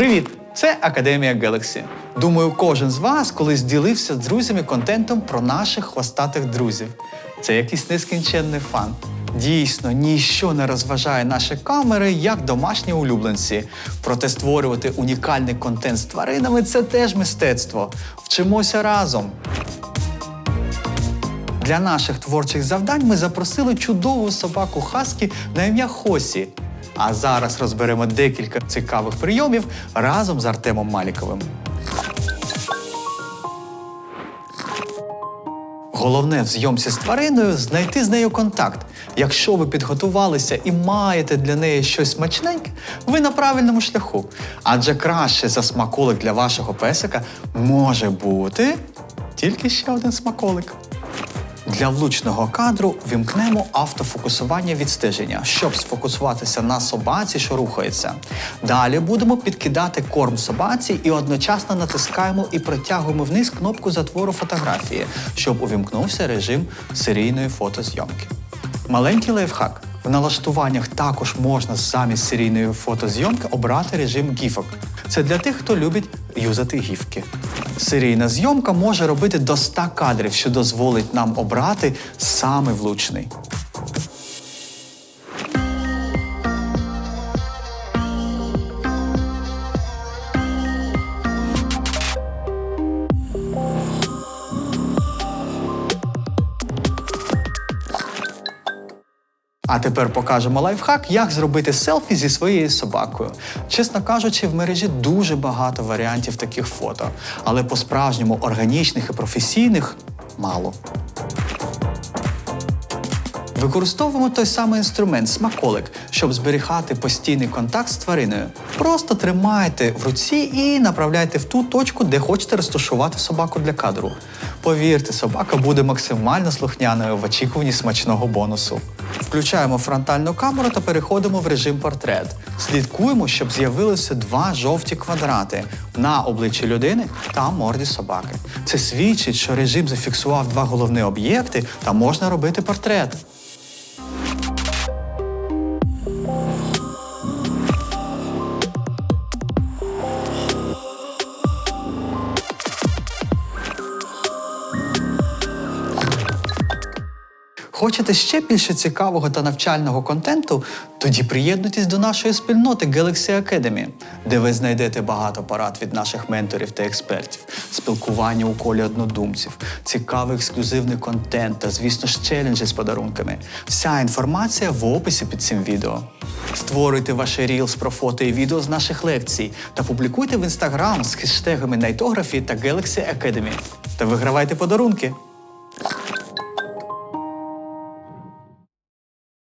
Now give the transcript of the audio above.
Привіт! Це Академія Galaxy. Думаю, кожен з вас колись ділився з друзями контентом про наших хвостатих друзів. Це якийсь нескінченний фан. Дійсно, ніщо не розважає наші камери як домашні улюбленці. Проте створювати унікальний контент з тваринами це теж мистецтво. Вчимося разом. Для наших творчих завдань ми запросили чудову собаку Хаскі на ім'я Хосі. А зараз розберемо декілька цікавих прийомів разом з Артемом Маліковим. Головне в зйомці з твариною знайти з нею контакт. Якщо ви підготувалися і маєте для неї щось смачненьке, ви на правильному шляху. Адже краще за смаколик для вашого песика може бути тільки ще один смаколик. Для влучного кадру вімкнемо автофокусування відстеження, щоб сфокусуватися на собаці, що рухається. Далі будемо підкидати корм собаці і одночасно натискаємо і притягуємо вниз кнопку затвору фотографії, щоб увімкнувся режим серійної фотозйомки. Маленький лайфхак. В налаштуваннях також можна замість серійної фотозйомки обрати режим гіфок. Це для тих, хто любить юзати гіфки. Серійна зйомка може робити до 100 кадрів, що дозволить нам обрати саме влучний. А тепер покажемо лайфхак, як зробити селфі зі своєю собакою. Чесно кажучи, в мережі дуже багато варіантів таких фото, але по-справжньому органічних і професійних мало. Використовуємо той самий інструмент смаколик, щоб зберігати постійний контакт з твариною. Просто тримайте в руці і направляйте в ту точку, де хочете розташувати собаку для кадру. Повірте, собака буде максимально слухняною в очікуванні смачного бонусу. Включаємо фронтальну камеру та переходимо в режим портрет. Слідкуємо, щоб з'явилися два жовті квадрати на обличчі людини та морді собаки. Це свідчить, що режим зафіксував два головні об'єкти та можна робити портрет. Хочете ще більше цікавого та навчального контенту? Тоді приєднуйтесь до нашої спільноти Galaxy Academy, де ви знайдете багато порад від наших менторів та експертів, спілкування у колі однодумців, цікавий ексклюзивний контент та, звісно ж, челенджі з подарунками. Вся інформація в описі під цим відео. Створюйте ваші рілс про фото і відео з наших лекцій та публікуйте в інстаграм з хештегами Найтографі та Galaxy Academy. Та вигравайте подарунки.